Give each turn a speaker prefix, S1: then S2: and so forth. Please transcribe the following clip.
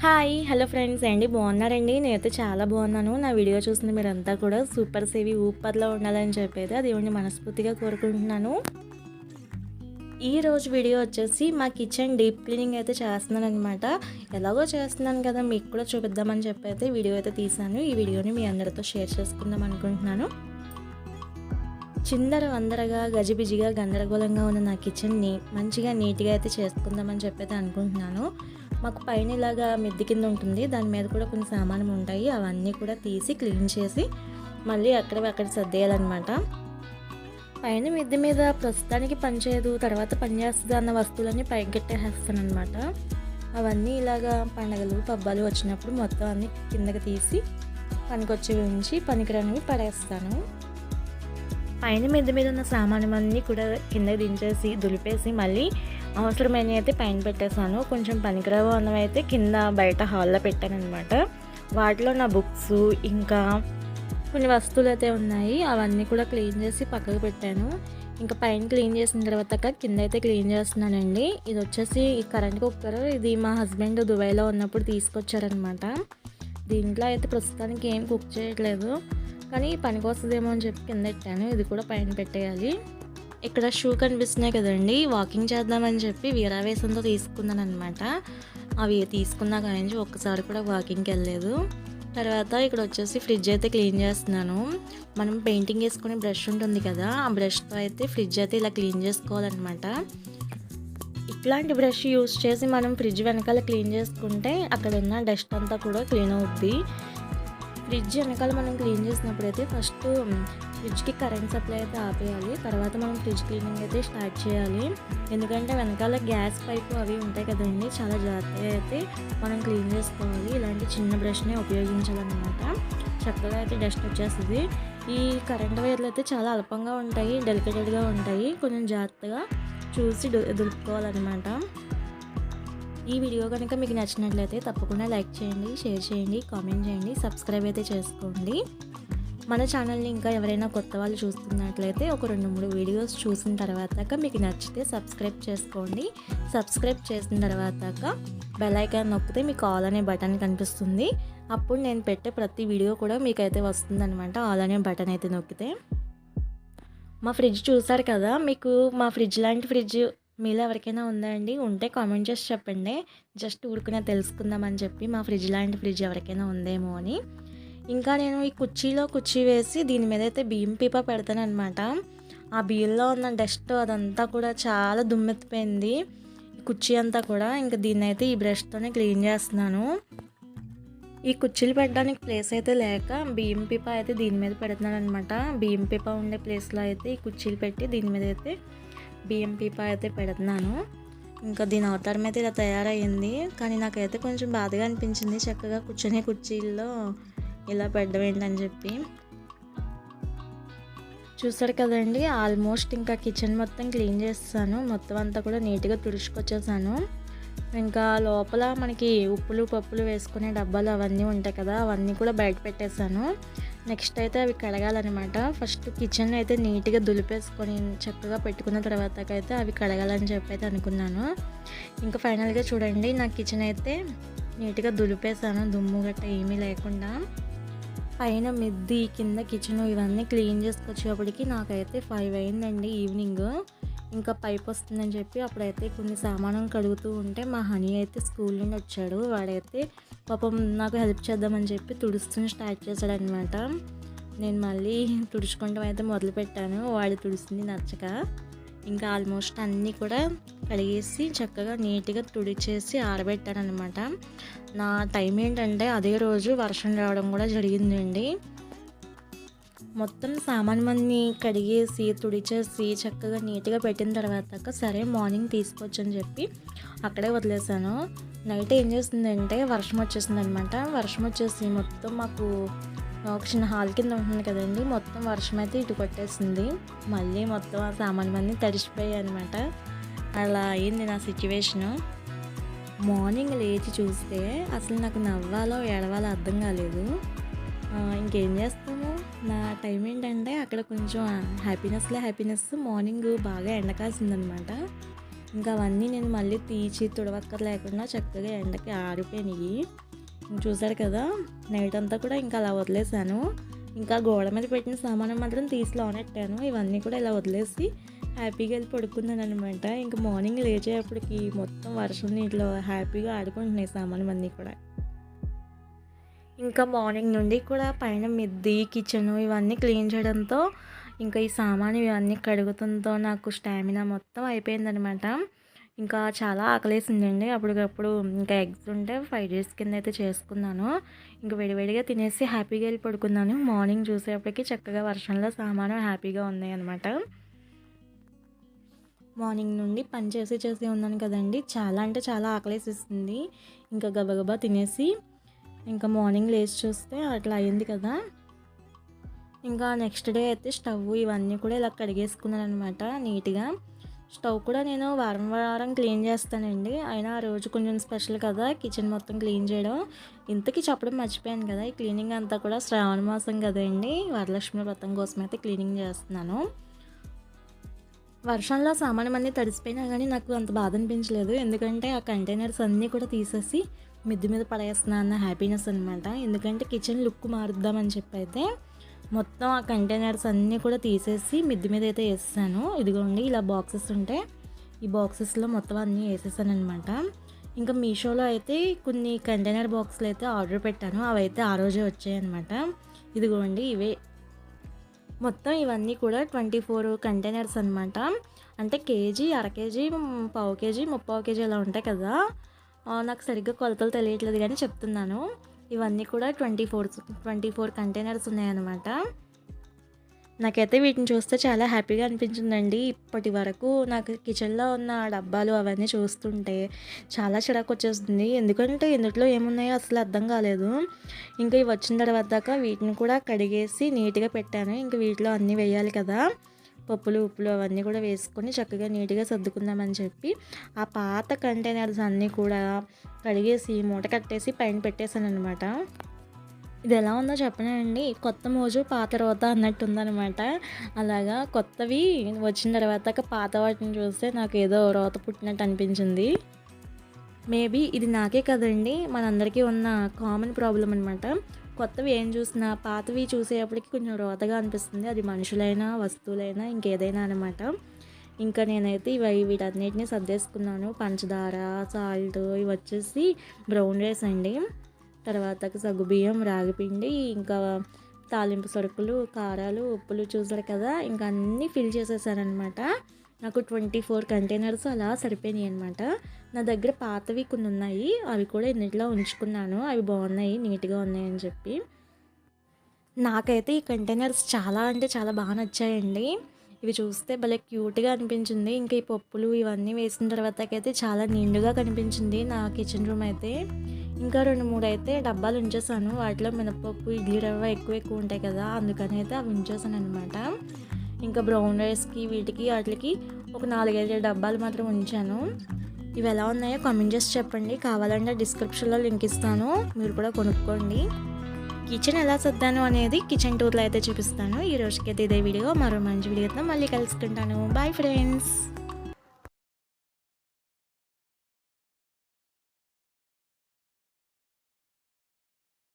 S1: Hi hello friends. అండి బాగున్నారండి? నేనైతే చాలా బాగున్నాను. నా వీడియో చూసిన మీరంతా కూడా సూపర్ సేవి ఊపర్లో ఉండాలని చెప్పేది అది దేవుణ్ణి మనస్ఫూర్తిగా కోరుకుంటున్నాను. ఈ రోజు వీడియో వచ్చేసి మా కిచెన్ డీప్ క్లీనింగ్ అయితే చేస్తున్నాను అనమాట ఎలాగో చేస్తున్నాను కదా మీకు కూడా చూపిద్దామని చెప్పి అయితే వీడియో అయితే తీసాను ఈ వీడియోని మీ అందరితో షేర్ చేసుకుందాం అనుకుంటున్నాను. చిందర వందరగా గజిబిజిగా గందరగోళంగా ఉన్న నా కిచెన్ని మంచిగా నీట్గా అయితే చేసుకుందామని చెప్పి అయితే అనుకుంటున్నాను. మాకు పైన ఇలాగా మిద్ది కింద ఉంటుంది. దాని మీద కూడా కొన్ని సామాన్లు ఉంటాయి. అవన్నీ కూడా తీసి క్లీన్ చేసి మళ్ళీ అక్కడ అక్కడ సర్దేయాలన్నమాట. పైన మిద్ది మీద ప్రస్తుతానికి పనిచేయదు తర్వాత పనిచేస్తుంది అన్న వస్తువులన్నీ పైకి అనమాట అవన్నీ ఇలాగా పండగలు పబ్బాలు వచ్చినప్పుడు మొత్తం అన్నీ కిందకి తీసి పనికొచ్చేవి ఉంచి పనికిరానివి పడేస్తాను. పైన మిద్ది మీద ఉన్న సామాను అన్నీ కూడా కిందకి దించేసి దులిపేసి మళ్ళీ అవసరమైన అయితే పైన పెట్టేశాను. కొంచెం పనికిరావు అన్నవి అయితే కింద బయట హాల్లో పెట్టాను అనమాట వాటిలో నా బుక్స్ ఇంకా కొన్ని వస్తువులు అయితే ఉన్నాయి. అవన్నీ కూడా క్లీన్ చేసి పక్కకు పెట్టాను. ఇంకా పైన క్లీన్ చేసిన తర్వాత కింద అయితే క్లీన్ చేస్తున్నానండి. ఇది వచ్చేసి ఈ కరెంట్ కుక్కర్. ఇది మా హస్బెండ్ దుబాయ్లో ఉన్నప్పుడు తీసుకొచ్చారనమాట దీంట్లో అయితే ప్రస్తుతానికి ఏం కుక్ చేయట్లేదు. కానీ పనికి వస్తుందేమో అని చెప్పి కింద పెట్టాను ఇది కూడా పైన పెట్టేయాలి. ఇక్కడ షూ కనిపిస్తున్నాయి కదండి. వాకింగ్ చేద్దామని చెప్పి వీరావేశంతో తీసుకున్నాను అనమాట అవి తీసుకున్నా కానీ ఒక్కసారి కూడా వాకింగ్కి వెళ్ళలేదు. తర్వాత ఇక్కడ వచ్చేసి ఫ్రిడ్జ్ అయితే క్లీన్ చేస్తున్నాను. మనం పెయింటింగ్ వేసుకునే బ్రష్ ఉంటుంది కదా ఆ బ్రష్తో అయితే ఫ్రిడ్జ్ అయితే ఇలా క్లీన్ చేసుకోవాలన్నమాట. ఇట్లాంటి బ్రష్ యూస్ చేసి మనం ఫ్రిడ్జ్ వెనకాల క్లీన్ చేసుకుంటే అక్కడ ఉన్న డస్ట్ అంతా కూడా క్లీన్ అవుద్ది. ఫ్రిడ్జ్ వెనకాల మనం క్లీన్ చేసినప్పుడు అయితే ఫస్ట్ ఫ్రిడ్జ్కి కరెంట్ సప్లై అయితే ఆపేయాలి. తర్వాత మనం ఫ్రిడ్జ్ క్లీనింగ్ అయితే స్టార్ట్ చేయాలి. ఎందుకంటే వెనకాల గ్యాస్ పైపు అవి ఉంటాయి కదండి చాలా జాగ్రత్తగా అయితే మనం క్లీన్ చేసుకోవాలి. ఇలాంటి చిన్న బ్రష్నే ఉపయోగించాలన్నమాట. చక్కగా అయితే డస్ట్ వచ్చేస్తుంది. ఈ కరెంట్ వైర్లు అయితే చాలా అల్పంగా ఉంటాయి డెలికేటెడ్గా ఉంటాయి. కొంచెం జాగ్రత్తగా చూసి దులుపుకోవాలన్నమాట. ఈ వీడియో కనుక మీకు నచ్చినట్లయితే తప్పకుండా లైక్ చేయండి షేర్ చేయండి కామెంట్ చేయండి సబ్స్క్రైబ్ అయితే చేసుకోండి. మన ఛానల్ని ఇంకా ఎవరైనా కొత్త వాళ్ళు చూస్తున్నట్లయితే ఒక రెండు మూడు వీడియోస్ చూసిన తర్వాత మీకు నచ్చితే సబ్స్క్రైబ్ చేసుకోండి. సబ్స్క్రైబ్ చేసిన తర్వాత బెల్ ఐకాన్ నొక్కితే మీకు ఆల్ అనే బటన్ కనిపిస్తుంది. అప్పుడు నేను పెట్టే ప్రతి వీడియో కూడా మీకైతే వస్తుందన్నమాట ఆల్ అనే బటన్ అయితే నొక్కితే. మా ఫ్రిడ్జ్ చూసారు కదా మీకు మా ఫ్రిడ్జ్ లాంటి ఫ్రిడ్జ్ మీలో ఎవరికైనా ఉందా అండి? ఉంటే కామెంట్ చేసి చెప్పండి. జస్ట్ ఊరుకునే తెలుసుకుందామని చెప్పి మా ఫ్రిడ్జ్ లాంటి ఫ్రిడ్జ్ ఎవరికైనా ఉందేమో అని. ఇంకా నేను ఈ కుర్చీలో కుర్చీ వేసి దీని మీద అయితే బియ్యం పీప పెడతాననమాట ఆ బియ్యంలో ఉన్న డస్ట్ అదంతా కూడా చాలా దుమ్మెత్తిపోయింది. కుర్చీ అంతా కూడా ఇంకా దీన్ని అయితే ఈ బ్రష్తోనే క్లీన్ చేస్తున్నాను. ఈ కుర్చీలు పెట్టడానికి ప్లేస్ అయితే లేక బియ్యం పీప అయితే దీని మీద పెడుతున్నాను అనమాట బియ్యం పీప ఉండే ప్లేస్లో అయితే ఈ కుర్చీలు పెట్టి దీని మీద అయితే బియ్యం పీప అయితే పెడుతున్నాను. ఇంకా దీని అవతారం అయితే ఇలా తయారయ్యింది కానీ నాకైతే కొంచెం బాధగా అనిపించింది చక్కగా కూర్చొని కుర్చీల్లో ఇలా పెట్టడం ఏంటని చెప్పి. చూసారు కదండి ఆల్మోస్ట్ ఇంకా కిచెన్ మొత్తం క్లీన్ చేస్తాను. మొత్తం అంతా కూడా నీట్గా తుడుచుకొచ్చేసాను. ఇంకా లోపల మనకి ఉప్పులు పప్పులు వేసుకునే డబ్బాలు అవన్నీ ఉంటాయి కదా అవన్నీ కూడా బయట పెట్టేశాను. నెక్స్ట్ అయితే అవి కడగాలన్నమాట. ఫస్ట్ కిచెన్ అయితే నీట్గా దులిపేసుకొని చక్కగా పెట్టుకున్న తర్వాత అయితే అవి కడగాలని చెప్పి అయితే అనుకున్నాను. ఇంకా ఫైనల్గా చూడండి నా కిచెన్ అయితే నీట్గా దులిపేసాను దుమ్ము గట్ట ఏమీ లేకుండా. పైన మిద్ది కింద కిచెన్ ఇవన్నీ క్లీన్ చేసుకొచ్చేప్పటికి నాకైతే ఫైవ్ అయిందండి ఈవినింగ్ ఇంకా పైప్ వస్తుందని చెప్పి అప్పుడైతే కొన్ని సామానం కడుగుతూ ఉంటే మా హనీ అయితే స్కూల్ నుండి వచ్చాడు. వాడైతే పాపం నాకు హెల్ప్ చేద్దామని చెప్పి తుడుస్తుని స్టార్ట్ చేశాడనమాట నేను మళ్ళీ తుడుచుకుంటాం అయితే మొదలుపెట్టాను. వాడు తుడుస్తుంది నచ్చక. ఇంకా ఆల్మోస్ట్ అన్నీ కూడా కడిగేసి చక్కగా నీట్గా తుడిచేసి ఆరబెట్టాను అనమాట నా టైం ఏంటంటే అదే రోజు వర్షం రావడం కూడా జరిగిందండి. మొత్తం సామాన్యన్నీ కడిగేసి తుడిచేసి చక్కగా నీట్గా పెట్టిన తర్వాత సరే మార్నింగ్ తీసుకొచ్చని చెప్పి అక్కడే వదిలేసాను. నైట్ ఏం చేసిందంటే వర్షం వచ్చేసింది అనమాట వర్షం వచ్చేసి మొత్తం మాకు ఒక చిన్న హాల్ కింద ఉంటుంది కదండి. మొత్తం వర్షం అయితే ఇటు కొట్టేసింది. మళ్ళీ మొత్తం ఆ సామాన్ అన్నీ తడిసిపోయాయి అనమాట అలా అయింది నా సిచ్యువేషను మార్నింగ్ లేచి చూస్తే అసలు నాకు నవ్వాలో ఏడవాలో అర్థం కాలేదు. ఇంకేం చేస్తాము? నా టైం ఏంటంటే అక్కడ కొంచెం హ్యాపీనెస్లే హ్యాపీనెస్ మార్నింగ్ బాగా ఎండ కాసిందనమాట ఇంకా అవన్నీ నేను మళ్ళీ తీసి తుడవక్కర్ లేకుండా చక్కగా ఎండకి ఆరిపోయినాయి. చూసారు కదా నైట్ అంతా కూడా ఇంకా అలా వదిలేసాను ఇంకా గోడ మీద పెట్టిన సామాను మాత్రం తీసి లోనెట్టాను. ఇవన్నీ కూడా ఇలా వదిలేసి హ్యాపీగా వెళ్ళి పడుకున్నాను అనమాట ఇంకా మార్నింగ్ లేచేటప్పటికి మొత్తం వర్షం నీటిలో హ్యాపీగా ఆడుకుంటున్నాయి సామాను అన్నీ కూడా. ఇంకా మార్నింగ్ నుండి కూడా పైన మిద్ది కిచెన్ ఇవన్నీ క్లీన్ చేయడంతో ఇంకా ఈ సామాను ఇవన్నీ కడుగుతుందో నాకు స్టామినా మొత్తం అయిపోయిందనమాట ఇంకా చాలా ఆకలేసిందండి. అప్పటికప్పుడు ఇంకా ఎగ్స్ ఉంటే ఫైవ్ డేస్ కింద అయితే చేసుకున్నాను. ఇంకా వేడివేడిగా తినేసి హ్యాపీగా వెళ్ళి పడుకున్నాను. మార్నింగ్ చూసేప్పటికి చక్కగా వర్షంలో సామాను హ్యాపీగా ఉన్నాయి అనమాట మార్నింగ్ నుండి పని చేసి చేసి ఉన్నాను కదండి. చాలా అంటే చాలా ఆకలేసిస్తుంది ఇంకా గబగబా తినేసి ఇంకా మార్నింగ్ లేచి చూస్తే అట్లా అయింది కదా. ఇంకా నెక్స్ట్ డే అయితే స్టవ్ ఇవన్నీ కూడా ఇలా కడిగేసుకున్నాను అనమాట నీట్గా. స్టవ్ కూడా నేను వారం వారం క్లీన్ చేస్తానండి. అయినా ఆ రోజు కొంచెం స్పెషల్ కదా కిచెన్ మొత్తం క్లీన్ చేయడం. ఇంతకీ చెప్పడం మర్చిపోయాను కదా ఈ క్లీనింగ్ అంతా కూడా శ్రావణ మాసం కదండి వరలక్ష్మి వ్రతం కోసం అయితే క్లీనింగ్ చేస్తున్నాను. వర్షంలో సామాన్యం అన్నీ తడిసిపోయినా కానీ నాకు అంత బాధ అనిపించలేదు. ఎందుకంటే ఆ కంటైనర్స్ అన్నీ కూడా తీసేసి మిద్ది మీద పడేస్తున్నా అన్న హ్యాపీనెస్ అనమాట ఎందుకంటే కిచెన్ లుక్ మారుద్దామని చెప్పి అయితే మొత్తం ఆ కంటైనర్స్ అన్నీ కూడా తీసేసి మిద్ది మీద అయితే వేసేసాను ఇదిగోండి ఇలా బాక్సెస్ ఉంటే ఈ బాక్సెస్లో మొత్తం అన్నీ వేసేసాను అనమాట ఇంకా మీషోలో అయితే కొన్ని కంటైనర్ బాక్స్లు అయితే ఆర్డర్ పెట్టాను. అవి అయితే ఆ రోజే వచ్చాయి అనమాట ఇదిగోండి ఇవే. మొత్తం ఇవన్నీ కూడా ట్వంటీ ఫోర్ కంటైనర్స్ అనమాట అంటే కేజీ అర కేజీ పావు కేజీ ముప్పావు కేజీ అలా ఉంటాయి కదా. నాకు సరిగ్గా కొలతలు తెలియట్లేదు కానీ చెప్తున్నాను. ఇవన్నీ కూడా twenty four twenty four containers ఉన్నాయన్నమాట. నాకైతే వీటిని చూస్తే చాలా హ్యాపీగా అనిపించిందండి. ఇప్పటి వరకు నాకు కిచెన్లో ఉన్న డబ్బాలు అవన్నీ చూస్తుంటే చాలా చిరాకు వచ్చేస్తుంది. ఎందుకంటే ఇందులో ఏమున్నాయో అసలు అర్థం కాలేదు. ఇంకా ఇవి వచ్చిన తర్వాత దాకా వీటిని కూడా కడిగేసి నీట్గా పెట్టాను. ఇంకా వీటిలో అన్నీ వేయాలి కదా. పప్పులు ఉప్పులు అవన్నీ కూడా వేసుకొని చక్కగా నీట్గా సర్దుకుందామని చెప్పి ఆ పాత కంటైనర్స్ అన్నీ కూడా కడిగేసి మూట కట్టేసి పైన పెట్టేశాను అనమాట ఇది ఎలా ఉందో చెప్పనండి. కొత్త మోజు పాత రోత అన్నట్టు ఉందనమాట అలాగా కొత్తవి వచ్చిన తర్వాత పాత వాటిని చూస్తే నాకు ఏదో రోత పుట్టినట్టు అనిపించింది. మేబీ ఇది నాకే కదండి. మనందరికీ ఉన్న కామన్ ప్రాబ్లం అనమాట కొత్తవి ఏం చూసినా పాతవి చూసేటప్పటికి కొంచెం రోతగా అనిపిస్తుంది. అది మనుషులైనా వస్తువులైనా ఇంకేదైనా అనమాట ఇంకా నేనైతే ఇవి వీటన్నిటిని సర్దేసుకున్నాను. పంచదార సాల్ట్ ఇవి వచ్చేసి బ్రౌన్ రైస్ అండి. తర్వాత సగ్గుబియ్యం రాగిపిండి ఇంకా తాలింపు సరుకులు కారాలు ఉప్పులు చూసారు కదా? ఇంకా అన్నీ ఫిల్ చేసేసానమాట నాకు ట్వంటీ ఫోర్ కంటైనర్స్ అలా సరిపోయినాయి అనమాట నా దగ్గర పాతవి కొన్ని ఉన్నాయి. అవి కూడా ఇన్నిట్లో ఉంచుకున్నాను. అవి బాగున్నాయి నీట్గా ఉన్నాయి అని చెప్పి. నాకైతే ఈ కంటైనర్స్ చాలా అంటే చాలా బాగా నచ్చాయండి. ఇవి చూస్తే భలే క్యూట్గా అనిపించింది. ఇంకా ఈ పప్పులు ఇవన్నీ వేసిన తర్వాతకైతే చాలా నిండుగా కనిపించింది నా కిచెన్ రూమ్ అయితే. ఇంకా రెండు మూడు అయితే డబ్బాలు ఉంచేసాను. వాటిలో మినపప్పు ఇడ్లీ రవ్వ ఎక్కువ ఎక్కువ ఉంటాయి కదా అందుకని అయితే అవి ఉంచేసాను అనమాట ఇంకా బ్రౌన్ రైస్కి వీటికి వాటికి ఒక నాలుగైదు డబ్బాలు మాత్రం ఉంచాను. ఇవి ఎలా ఉన్నాయో కామెంట్ చేసి చెప్పండి. కావాలంటే డిస్క్రిప్షన్లో లింక్ ఇస్తాను. మీరు కూడా కొనుక్కోండి. కిచెన్ ఎలా సర్దాను అనేది కిచెన్ టూర్లో అయితే చూపిస్తాను. ఈ రోజుకైతే ఇదే వీడియో. మరో మంచి వీడియోతో మళ్ళీ కలుసుకుంటాను. Bye friends